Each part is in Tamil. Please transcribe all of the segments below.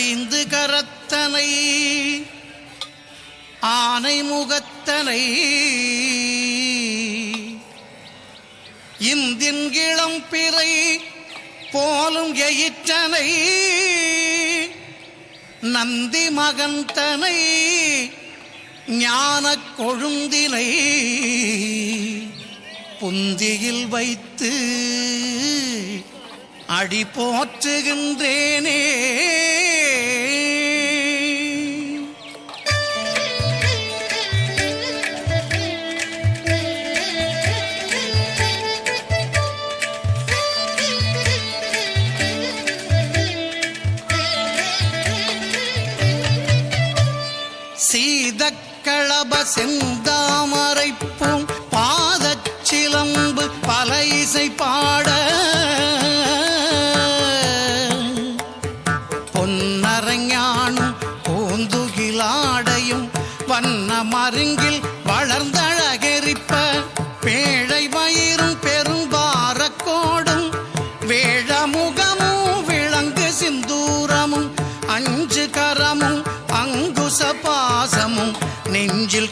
ஐந்து கரத்தனை ஆனை முகத்தனை. இந்தின் இளம் பிறை போலும் எயிற்றனை நந்தி மகந்தனை ஞான கொழுந்தினை புந்தியில் வைத்து அடி போற்றுகின்றேனே. சீதக்களப செந்தாமரைப்பூம் பாதச்சிலம்பு பல இசை பாட.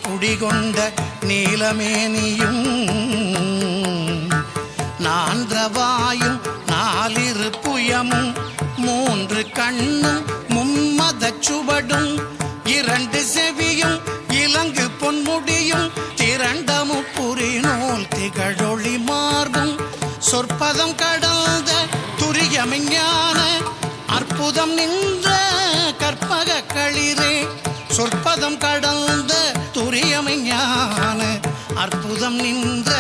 குடிகொண்ட நீலமேனியும் நான்றவாயும் நாலிரு புயமும் மூன்று கண்ணும் மும்மத சுவடும் இரண்டு செவியும் இலங்கு பொன்முடியும் திரண்டமு புரிநூல் திகழொளி மார்பும் சொற்பதம் கடந்த துரியமிஞான அற்புதம் நின்ற கற்பக களிரே சொற்பதம் கடந்த துரியமெஞ்ஞான அற்புதம் நின்ற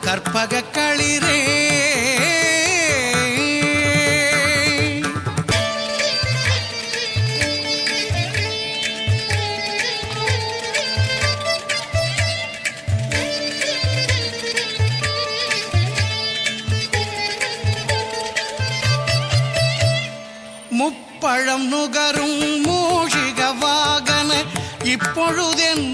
கற்பக களிரே. முப்பழம் நுகரும் மூஷிக வாகன இப்பொழுதென்னை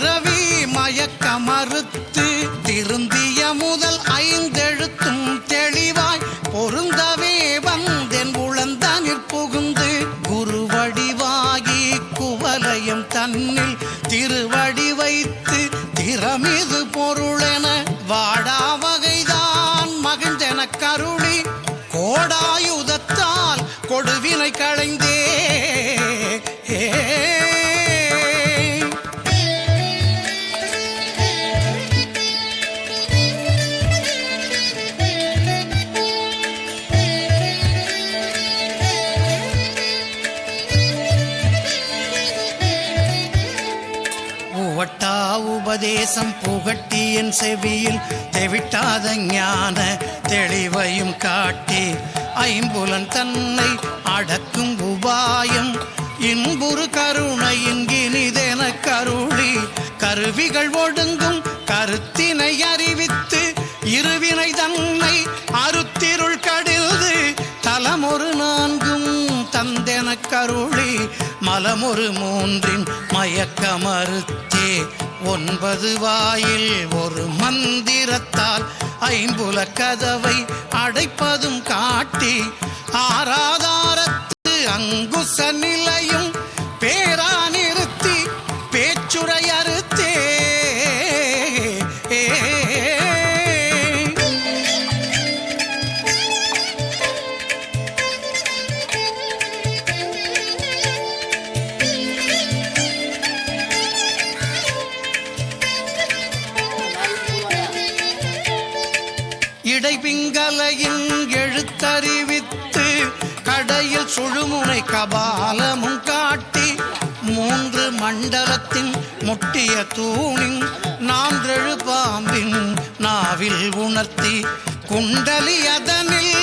பிறவி மயக்க மறுத்து திருந்திய முதல் ஐந்தெழுத்தும் தெளிவாய் பொருந்தவே வந்தென் உளந்தனிற் புகுந்து குருவடிவாகி குவலையும் தன்னில் திருவடி வைத்து திறமிது பொருளென வாடா வகைதான் மகிழ்ந்தென கருளி கோடாயுதத்தால் உபதேசம் புகட்டி என் செவியில் தெவிட்டாத ஞான தெளிவையும் காட்டி ஐம்புலன் தன்னை அடக்கும் உபாயம். இன்புறு கருணை இங்கினிதென கருளி கருவிகள் ஒடுங்க தந்தென மலமொரு மூன்றின் மயக்க மறுத்தே ஒன்பது வாயில் ஒரு மந்திரத்தால் ஐம்புல கதவை அடைப்பதும் காட்டி. ஆராதாரத்து அங்குச நிலையும் பேரா நிறுத்தி பேச்சுரை அறுத்தே. இடைபிங்கலையின் எழுத்தறிவித்து கடையில் சுழுமுனை கபாலமும் காட்டி மூன்று மண்டலத்தின் முட்டிய தூணின் நான்றெழு பாம்பின் நாவில் உணர்த்தி குண்டலி அதனில்